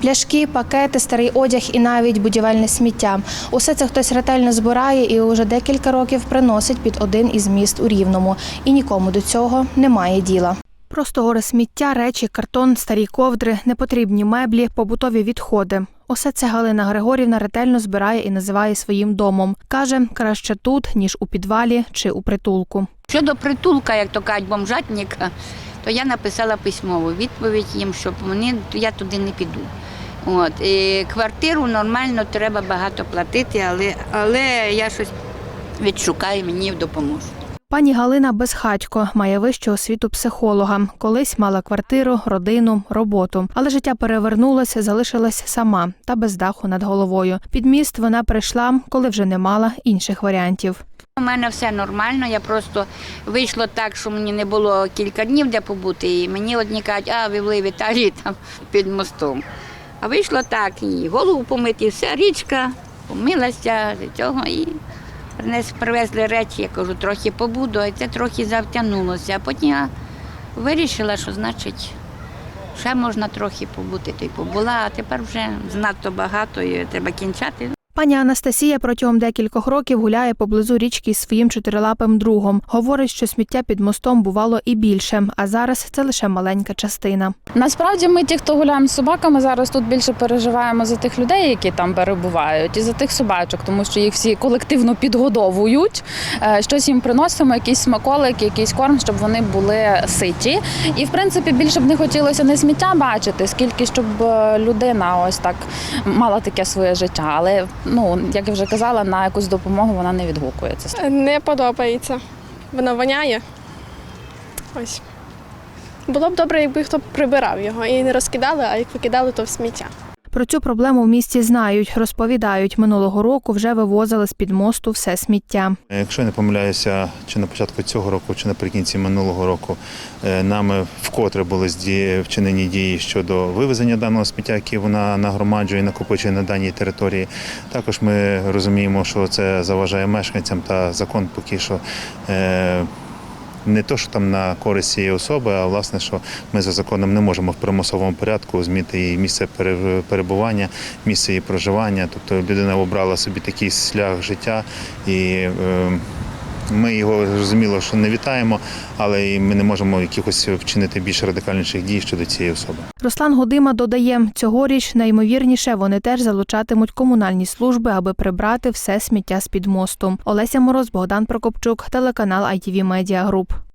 Пляшки, пакети, старий одяг і навіть будівельне сміття. Усе це хтось ретельно збирає і уже декілька років приносить під один із міст у Рівному. І нікому до цього немає діла. Просто гори сміття, речі, картон, старі ковдри, непотрібні меблі, побутові відходи. Усе це Галина Григорівна ретельно збирає і називає своїм домом. Каже, краще тут, ніж у підвалі чи у притулку. Щодо притулка, як то кажуть, бомжатника, то я написала письмову відповідь їм, щоб вони я туди не піду. От і квартиру нормально треба багато платити, але, але я щось відшукаю, мені допоможуть. Пані Галина безхатько має вищу освіту психолога. Колись мала квартиру, родину, роботу. Але життя перевернулося, залишилась сама та без даху над головою. Під міст вона прийшла, коли вже не мала інших варіантів. У мене все нормально. Я просто вийшло так, що мені не було кілька днів де побути. І мені одні кажуть, а ви були в Італії там під мостом. А вийшло так, і голову помити, і все, річка, помилася цього і привезли речі, я кажу, трохи побуду, а це трохи завтягнулося. А потім я вирішила, що значить. Ще можна трохи побути, то й побула, а тепер вже знато багато і треба кінчати. Пані Анастасія протягом декількох років гуляє поблизу річки із своїм чотирилапим другом. Говорить, що сміття під мостом бувало і більше, а зараз це лише маленька частина. Насправді ми, ті, хто гуляємо з собаками, зараз тут більше переживаємо за тих людей, які там перебувають, і за тих собачок, тому що їх всі колективно підгодовують. Е, Щось їм приносимо, якісь смаколики, якийсь корм, щоб вони були ситі. І в принципі більше б не хотілося не сміття бачити, скільки щоб е, людина ось так мала таке своє життя. Але ну як я вже казала, на якусь допомогу вона не відгукується. Не подобається. Вона воняє. Ось. Було б добре, якби хто прибирав його і не розкидали, а як викидали, то в сміття. Про цю проблему в місті знають, розповідають. Минулого року вже вивозили з під мосту все сміття. Якщо я не помиляюся, чи на початку цього року, чи наприкінці минулого року е, нами вкотре були вчинені дії щодо вивезення даного сміття, яке вона нагромаджує накопичує на даній території. Також ми розуміємо, що це заважає мешканцям та закон поки що. Не то, що там на користь цієї особи, а власне, що ми за законом не можемо в примусовому порядку змінити її місце пере- перебування, місце її проживання. Тобто людина обрала собі такий шлях життя і е, ми його зрозуміло, що не вітаємо, але ми не можемо якихось вчинити більш радикальніших дій щодо цієї особи. Руслан Годима додає, цьогоріч найімовірніше вони теж залучатимуть комунальні служби, аби прибрати все сміття з під мосту. Олеся Мороз, Богдан Прокопчук, телеканал ITV Media Group.